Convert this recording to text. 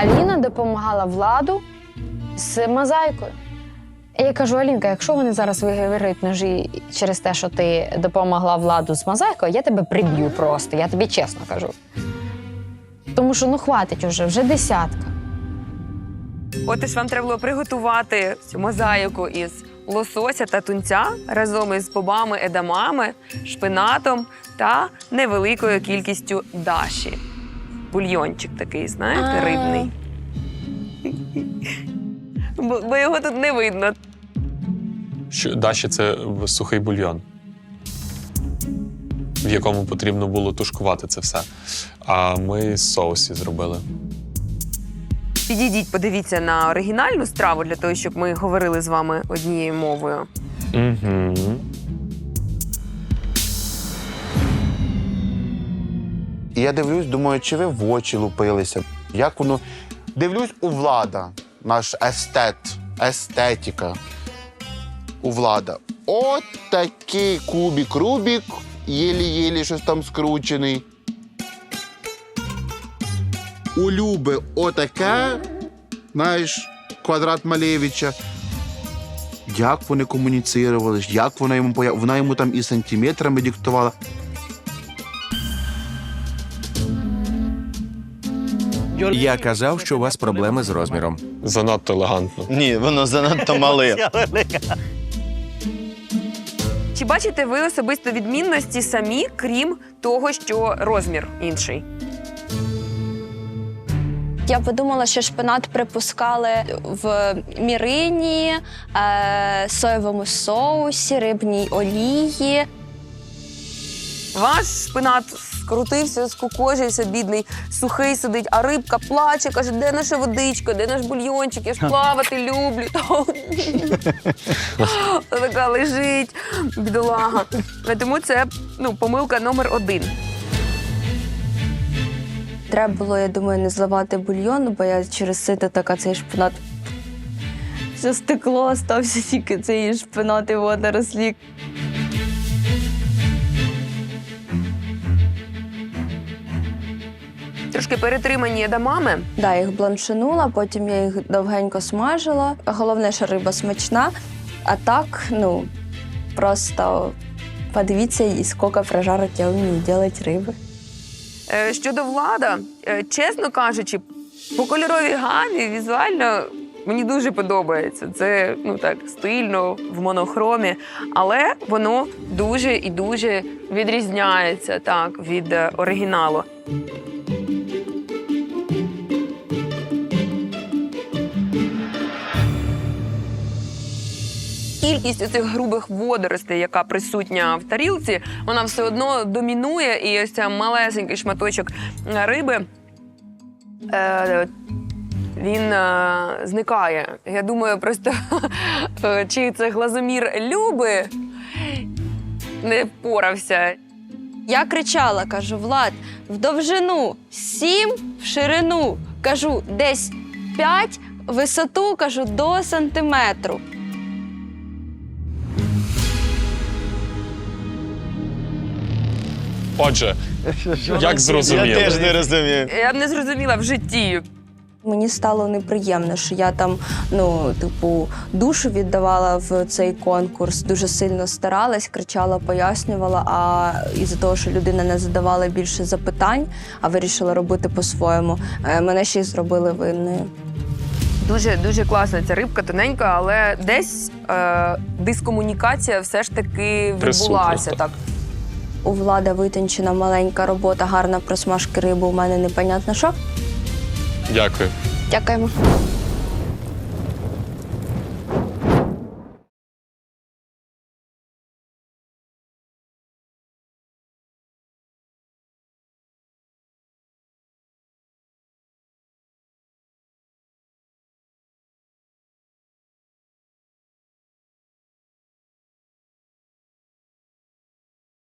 Аліна допомагала владу з мозаїкою. Я кажу: Алінка, якщо вони зараз виграють ножі через те, що ти допомогла владу з мозаїкою, я тебе приб'ю просто, я тобі чесно кажу. Тому що ну хватить уже, вже десятка. От ж вам треба було приготувати цю мозаїку із лосося та тунця разом із бобами, едамами, шпинатом та невеликою кількістю даші. Бульйончик такий, знаєте, А. рибний. Бо, бо його тут не видно. Що далі це сухий бульйон, в якому потрібно було тушкувати це все. А ми соусі зробили. Підійдіть, подивіться на оригінальну страву для того, щоб ми говорили з вами однією мовою. Угу. І я дивлюсь, думаю, чи ви в очі лупилися? Як воно. Дивлюсь у влада, наш естет, естетика. У влада. От такий кубік Рубік, єлі-єлі щось там скручений. У Люби отаке, знаєш, квадрат Малевича. Як вони комуніцирували, як вона йому вона йому там і сантиметрами диктувала. Я казав, що у вас проблеми з розміром. Занадто елегантно. Ні, воно занадто мале. Чи бачите ви особисто відмінності самі, крім того, що розмір інший? Я подумала, що шпинат припускали в мірині, е, соєвому соусі, рибній олії. Ваш шпинат скрутився, скукожився, бідний, сухий сидить, а рибка плаче, каже, де наша водичка, де наш бульйончик, я ж плавати люблю. Така лежить, бідолага. Тому це ну, помилка номер один. Треба було, я думаю, не зливати бульйон, бо я через сито така цей шпинат. Все стекло, стався тільки цей шпинат і водорослі. Трошки перетримані едамами. Да, їх бланшинула, потім я їх довгенько смажила. Головне, що риба смачна. А так, ну, просто подивіться, і скільки прожарок я вмію робити риби. Е, Щодо влада, е, чесно кажучи, по кольоровій гамі візуально мені дуже подобається. Це ну так стильно в монохромі, але воно дуже і дуже відрізняється так від е, оригіналу. Кількість цих грубих водоростей, яка присутня в тарілці, вона все одно домінує, і ось ця малесенький шматочок е, риби. Е, він е, зникає. Я думаю, просто е, чи це глазомір Люби не впорався. Я кричала, кажу, Влад, в довжину сім, в ширину, кажу, десь п'ять, висоту кажу до сантиметру. Отже, як зрозуміли? Я теж не розумію. Я б не зрозуміла в житті. Мені стало неприємно, що я там, ну, типу, душу віддавала в цей конкурс, дуже сильно старалась, кричала, пояснювала. А із-за того, що людина не задавала більше запитань, а вирішила робити по-своєму, е, мене ще й зробили винною. Дуже дуже класна ця рибка, тоненька, але десь е, дискомунікація все ж таки відбулася. Так. У влада витончена маленька робота, гарна просмажки риби. У мене непонятно що. Дякую. Дякуємо.